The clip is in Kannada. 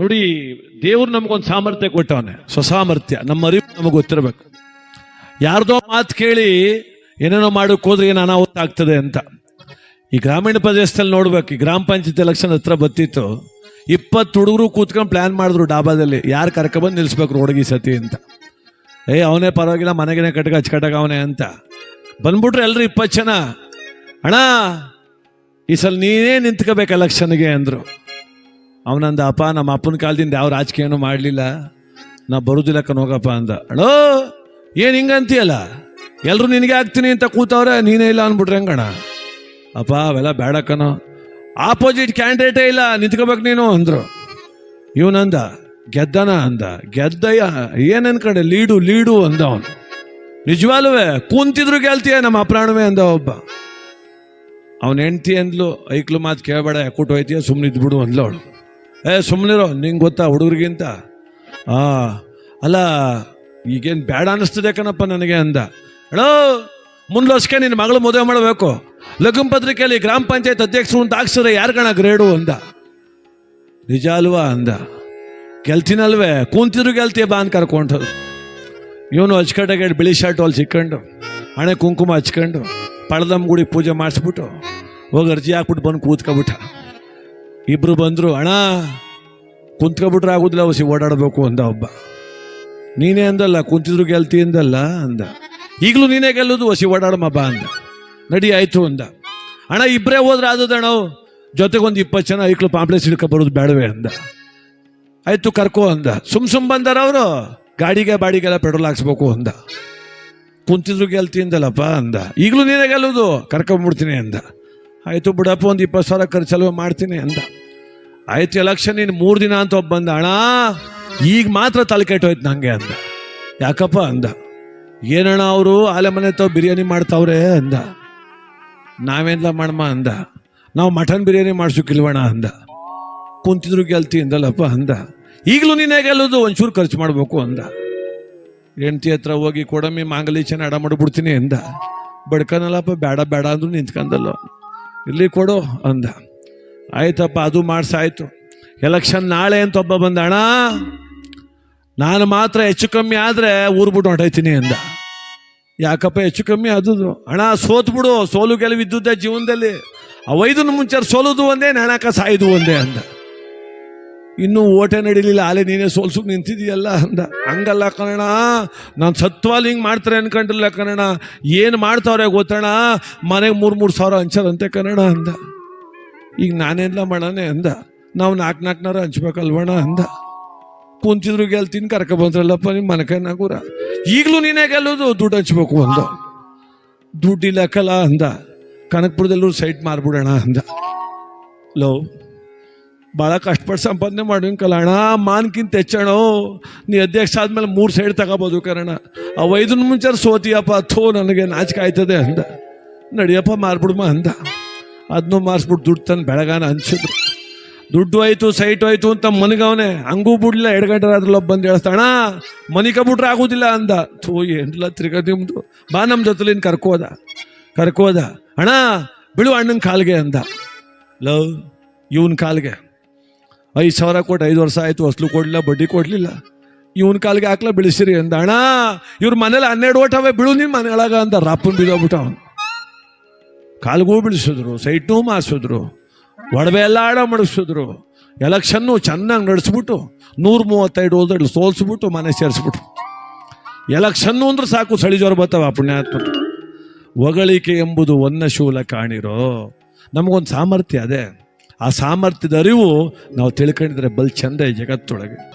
ನೋಡಿ, ದೇವ್ರು ನಮಗೊಂದು ಸಾಮರ್ಥ್ಯ ಕೊಟ್ಟವನೆ. ಸ್ವಸಾಮರ್ಥ್ಯ. ನಮ್ಮ ಅರಿವು ನಮಗೆ ಗೊತ್ತಿರಬೇಕು. ಯಾರ್ದೋ ಮಾತು ಕೇಳಿ ಏನೇನೋ ಮಾಡೋಕೆ ಹೋದ್ರೆ ಏನು ಅನಾಹುತ ಆಗ್ತದೆ ಅಂತ. ಈ ಗ್ರಾಮೀಣ ಪ್ರದೇಶದಲ್ಲಿ ನೋಡ್ಬೇಕು. ಈ ಗ್ರಾಮ ಪಂಚಾಯತ್ ಎಲೆಕ್ಷನ್ ಹತ್ರ ಬತ್ತಿತ್ತು ಇಪ್ಪತ್ತು ಹುಡುಗರು ಕೂತ್ಕೊಂಡು ಪ್ಲ್ಯಾನ್ ಮಾಡಿದ್ರು ಡಾಬಾದಲ್ಲಿ. ಯಾರು ಕರ್ಕೊಬಂದು ನಿಲ್ಲಿಸ್ಬೇಕು ರೋಡ್ಗೆ ಸತಿ ಅಂತ. ಏ, ಅವನೇ ಪರವಾಗಿಲ್ಲ, ಮನೆಗೇನೆ ಕಟ್ಕ ಹಚ್ಕಟ್ಟಾಗ ಅವನೇ ಅಂತ. ಬಂದ್ಬಿಟ್ರೆ ಎಲ್ಲರೂ ಇಪ್ಪತ್ತು ಜನ. ಅಣ್ಣ, ಈ ಸಲ ನೀನೇ ನಿಂತ್ಕೋಬೇಕು ಎಲೆಕ್ಷನ್ಗೆ ಅಂದರು. ಅವನಂದ, ಅಪ್ಪ, ನಮ್ಮ ಅಪ್ಪನ ಕಾಲದಿಂದ ಯಾವ ರಾಜಕೀಯನೂ ಮಾಡಲಿಲ್ಲ. ನಾ ಬರುದಿಲ್ಲ ಹೋಗಪ್ಪ ಅಂದ. ಅಳೋ ಏನು ಹಿಂಗಂತೀಯಲ್ಲ? ಎಲ್ರು ನಿನಗೆ ಆಗ್ತೀನಿ ಅಂತ ಕೂತವ್ರೆ, ನೀನೇ ಇಲ್ಲ ಅಂದ್ಬಿಟ್ರೆ ಹೆಂಗಣ ಅಪ್ಪ, ಅವೆಲ್ಲ ಬೇಡ ಕಣೋ. ಆಪೋಸಿಟ್ ಕ್ಯಾಂಡಿಡೇಟೇ ಇಲ್ಲ, ನಿಂತ್ಕೋಬೇಕು ನೀನು, ಅಂದ್ರು. ಇವನಂದ, ಗೆದ್ದನ? ಅಂದ. ಗೆದ್ದಯ್ಯ, ಏನನ್ ಕಡೆ ಲೀಡು ಲೀಡು, ಅಂದ ಅವನು. ನಿಜವಾಲುವೆ, ಕೂಂತಿದ್ರು ಗೆಲ್ತೀಯ ನಮ್ಮ ಅಪ್ರಾಣವೆ, ಅಂದ ಒಬ್ಬ. ಅವನ ಹೆಂಡ್ತಿ ಅಂದ್ಲು ಐಕ್ಲು ಮಾತು ಕೇಳಬೇಡ ಕೊಟ್ಟು ಹೋಯ್ತೀಯ ಸುಮ್ಮನೆ ಇದ್ಬಿಡು ಅಂದ್ಲು ಅವಳು. ಏ ಸುಮ್ಮನಿರೋ ನಿಂಗೆ ಗೊತ್ತಾ ಹುಡುಗರಿಗಿಂತ? ಆ, ಅಲ್ಲ, ಈಗೇನು ಬೇಡ ಅನ್ನಿಸ್ತದೆ ಕಣಪ್ಪ ನನಗೆ ಅಂದ. ಹೇಳೋ ಮುಂದ್ಲೋಸ್ಕೆ ನಿನ್ನ ಮಗಳು ಮದುವೆ ಮಾಡಬೇಕು. ಲಗ್ನ ಪತ್ರಿಕೆಯಲ್ಲಿ ಗ್ರಾಮ ಪಂಚಾಯತ್ ಅಧ್ಯಕ್ಷರು ಅಂತ ಹಾಕ್ಸಿದ್ರೆ ಯಾರು ಕಣ ಗ್ರೇಡು ಅಂದ. ನಿಜ ಅಲ್ವಾ? ಅಂದ. ಗೆಲ್ತೀನಲ್ವೇ ಕೂತಿದ್ರು ಗೆಲ್ತಿಯ ಬಾ ಅಂತ ಕರ್ಕೊಂಡು ಇವನು ಹಚ್ಕಟ್ಟಾಗ ಬಿಳಿ ಶರ್ಟ್ ಅಲ್ಲಿ ಸಿಕ್ಕೊಂಡು, ಹಣೆ ಕುಂಕುಮ ಹಚ್ಕೊಂಡು ಪಳದಮ್ಮ ಗುಡಿ ಪೂಜೆ ಮಾಡಿಸ್ಬಿಟ್ಟು, ಹೋಗಿ ಅರ್ಜಿ ಹಾಕ್ಬಿಟ್ಟು ಬಂದು ಕೂತ್ಕೊಬಿಟ್ಟ. ಇಬ್ರು ಬಂದ್ರು, ಅಣ್ಣ, ಕುಂತ್ಕೊಬಿಟ್ರೆ ಆಗುದಿಲ್ಲ ಅವಸಿ ಓಡಾಡಬೇಕು, ಅಂದ ಒಬ್ಬ. ನೀನೇ ಅಂದಲ್ಲ, ಕುಂತಿದ್ರು ಗೆಲ್ತಿ ಅಂದಲ್ಲ, ಅಂದ. ಈಗಲೂ ನೀನೇ ಗೆಲ್ಲೋದು ಹೊಸಿ ಬಾ, ಅಂದ. ನಡಿ, ಆಯ್ತು, ಅಂದ. ಅಣ್ಣ ಇಬ್ಬರೇ ಹೋದ್ರೆ ಆದದಣ್ಣ ಜೊತೆಗೊಂದು ಇಪ್ಪತ್ತು ಜನ ಐಕ್ಳು ಪಾಂಪ್ಲೆಸ್ ಹಿಡ್ಕೊ ಬರೋದು ಬೇಡವೇ, ಅಂದ. ಆಯ್ತು, ಕರ್ಕೋ, ಅಂದ. ಸುಮ್ ಸುಮ್ ಬಂದಾರ ಅವರು, ಗಾಡಿಗೆ ಬಾಡಿಗೆಲ್ಲ ಪೆಟ್ರೋಲ್ ಹಾಕ್ಸ್ಬೇಕು, ಅಂದ. ಕುಂತಿದ್ರು ಗೆಲ್ತಿ ಅಂದಲ್ಲಪ್ಪ, ಅಂದ. ಈಗಲೂ ನೀನೇ ಗೆಲ್ಲೋದು, ಕರ್ಕೊಂಬಿಡ್ತೀನಿ, ಅಂದ. ಆಯ್ತು ಬಿಡಪ್ಪ, ಒಂದು ಇಪ್ಪತ್ತು ಸಾವಿರ ಖರ್ಚಲ್ಲ ಮಾಡ್ತೀನಿ ಅಂದ ಆಯ್ತು ಎಲೆಕ್ಷನ್ ಇನ್ನು ಮೂರು ದಿನ ಅಂತ ಒಬ್ಬ ಬಂದ, ಅಣ್ಣ, ಈಗ ಮಾತ್ರ ತಲೆ ಕೆಟ್ಟೋಯ್ತು ನಂಗೆ ಅಂದ. ಯಾಕಪ್ಪ ಅಂದ, ಏನಣ್ಣ ಅವರು ಆಲೆ ಮನೆ ತಾವ್ ಬಿರಿಯಾನಿ ಮಾಡ್ತಾವ್ರೆ ಅಂದ. ನಾವೇನ್ಲ ಮಾಡಮ್ಮ ಅಂದ, ನಾವು ಮಟನ್ ಬಿರಿಯಾನಿ ಮಾಡಿಸೋಕಿಲ್ವಣ ಅಂದ. ಕುಂತಿದ್ರು ಗೆಲ್ತಿ ಅಂದಲ್ಲಪ್ಪ ಅಂದ. ಈಗಲೂ ನೀನೇ ಗೆಲ್ಲೋದು, ಒಂಚೂರು ಖರ್ಚು ಮಾಡಬೇಕು ಅಂದ. ಹೆಂಡ್ತಿ ಹತ್ರ ಹೋಗಿ ಕೊಡಮ್ಮಿ ಮಾಂಗಲೀಚನ ಅಡ ಮಾಡಿಬಿಡ್ತೀನಿ ಅಂದ. ಬಡ್ಕನಲ್ಲಪ್ಪ ಬೇಡ ಬೇಡ ಅಂದ್ರು ನಿಂತ್ಕಂದಲ್ಲ. ಇಲ್ಲಿ ಕೊಡು ಅಂದ. ಆಯ್ತಪ್ಪ, ಅದು ಮಾಡ್ಸಾಯ್ತು. ಎಲೆಕ್ಷನ್ ನಾಳೆ ಅಂತ ಒಬ್ಬ ಬಂದ, ಅಣ್ಣ, ನಾನು ಮಾತ್ರ ಹೆಚ್ಚು ಕಮ್ಮಿ ಆದರೆ ಊರು ಬಿಟ್ಟು ಹೊಂಟೈತೀನಿ ಅಂದ. ಯಾಕಪ್ಪ, ಹೆಚ್ಚು ಕಮ್ಮಿ ಆದುದು? ಅಣ್ಣ, ಸೋತ್ ಬಿಡು, ಸೋಲು ಗೆಲುವಿದ್ದುದೇ ಜೀವನದಲ್ಲಿ. ಅವೈದು ಮುಂಚೆ ಸೋಲುದು ಒಂದೇ ನೆಣಕ ಸಾಯ್ದು ಒಂದೇ ಅಂದ. ಇನ್ನೂ ಓಟೆ ನಡೀಲಿಲ್ಲ. ಆಲೆ ನೀನೇ ಸೋಲ್ಸು ನಿಂತಿದೀಯಲ್ಲ ಅಂದ. ಹಂಗಲ್ಲ ಕಣಣ ನಾನು ಸತ್ವಾಲ್ ಹಿಂಗೆ ಮಾಡ್ತಾರೆ ಅನ್ಕೊಂಡಿಲ್ಲ ಕಣಣ ಏನು ಮಾಡ್ತಾವ್ರೆ ಗೊತ್ತಣ ಮನೆಗೆ ಮೂರು ಮೂರು ಸಾವಿರ ಹಂಚಾರಂತೆ ಕನ್ನಡ ಅಂದ. ಈಗ ನಾನೆಲ್ಲ ಮಾಡೋಣ ಅಂದ. ನಾವು ನಾಲ್ಕು ನಾಲ್ಕನಾರ ಹಂಚ್ಬೇಕಲ್ವಣ ಅಂದ. ಕುಂತಿದ್ರು ಗೆಲ್ತೀನಿ, ಕರ್ಕ ಬಂದ್ರಲ್ಲಪ್ಪ ನಿಮ್ಮ ಮನಕನ್ನಾಗೂರ ಈಗಲೂ ನೀನೇ ಗೆಲ್ಲೋದು? ದುಡ್ಡು ಹಂಚ್ಬೇಕು ಅಂದ. ದುಡ್ಡಿಲ್ಲ ಕಲ ಅಂದ. ಕನಕಪುರದಲ್ಲೂ ಸೈಟ್ ಮಾರ್ಬಿಡೋಣ ಅಂದ. ಲೋ ಭಾಳ ಕಷ್ಟಪಟ್ಟು ಸಂಪಾದನೆ ಮಾಡಿಂಕಲ್ಲ ಅಣ್ಣ, ಮಾನ್ಕಿಂತ ಹೆಚ್ಚಣ ನೀ ಅಧ್ಯಕ್ಷ ಆದ್ಮೇಲೆ ಮೂರು ಸೈಡ್ ತಗೋಬೋದು ಕರಣ. ಆ ವೈದ್ಯನ ಮುಂಚೆ ಸೋತಿಯಪ್ಪ, ಥೋ, ನನಗೆ ನಾಚಿಕೆ ಆಯ್ತದೆ ಅಂದ. ನಡಿಯಪ್ಪ, ಮಾರ್ಬಿಡ್ಮ ಅಂದ. ಅದನ್ನೂ ಮಾರಿಸ್ಬಿಟ್ಟು ದುಡ್ಡು ತಂದು ಬೆಳಗಾನ ಹಂಚಿದ್ರು. ದುಡ್ಡು ಆಯ್ತು ಸೈಟ್ ಆಯ್ತು ಅಂತ ಮನಗವನೆ. ಹಂಗೂ ಬಿಡ್ಲಿಲ್ಲ, ಎರಡು ಗಂಟೆ ಒಬ್ಬ ಬಂದು ಹೇಳ್ತಾಣ ಮನಿಕ ಬಿಟ್ರೆ ಆಗೋದಿಲ್ಲ ಅಂದ. ಥೋ ಏನಿಲ್ಲ ತಿರ್ಗ ನಿಮ್ಮದು ಬಾ ನಮ್ಮ ಜೊತೆಲಿನ ಕರ್ಕೋದ. ಕರ್ಕೋದ. ಅಣ್ಣ, ಬಿಡು ಅಣ್ಣನ ಕಾಲಿಗೆ ಅಂದ. ಲವ್, ಇವನ್ ಕಾಲ್ಗೆ. ಐದು ಸಾವಿರ ಕೊಟ್ಟು ಐದು ವರ್ಷ ಆಯ್ತು, ಅಸಲು ಕೊಡ್ಲಿಲ್ಲ, ಬಡ್ಡಿ ಕೊಡಲಿಲ್ಲ. ಇವನ್ ಕಾಲಿಗೆ ಹಾಕ್ಲ, ಬೆಳೆಸಿರಿ ಅಂದ ಅಣ್ಣ ಇವ್ರ ಮನೇಲಿ ಹನ್ನೆರಡು ಓಟವೇ ಬಿಳು ನಿನ್ ಮನೆಯೊಳಗ ಅಂತ ರಾಪನ್ ಬಿದ್ದೋಗ್ಬಿಟ್ಟ ಅವನು. ಕಾಲ್ಗೂ ಬಿಡಿಸಿದ್ರು ಸೈಟ್ನೂ ಮಾಡಿಸಿದ್ರು ಒಡವೆ ಎಲ್ಲ ಆಡ ಮಾಡಿಸಿದ್ರು ಎಲೆಕ್ಷನ್ನು ಚೆನ್ನಾಗಿ ನಡೆಸ್ಬಿಟ್ಟು, ನೂರ ಮೂವತ್ತೈದು ಹೋದ್ರೆ ಸೋಲ್ಸ್ಬಿಟ್ಟು, ಮನೆ ಸೇರಿಸ್ಬಿಟ್ರು. ಎಲೆಕ್ಷನ್ನು ಅಂದ್ರೆ ಸಾಕು, ಸಳಿ ಜ್ವರ ಬರ್ತಾವ ಪುಣ್ಯಾತ್ಮ. ಹೊಗಳಿಕೆ ಎಂಬುದು ಒನ್ನ ಶೂಲ ಕಾಣಿರೋ. ನಮಗೊಂದು ಸಾಮರ್ಥ್ಯ ಅದೇ. ಆ ಸಾಮರ್ಥ್ಯದ ಅರಿವು ನಾವು ತಿಳ್ಕೊಂಡಿದ್ರೆ ಬಲ್ ಚಂದ ಜಗತ್ತೊಳಗೆ.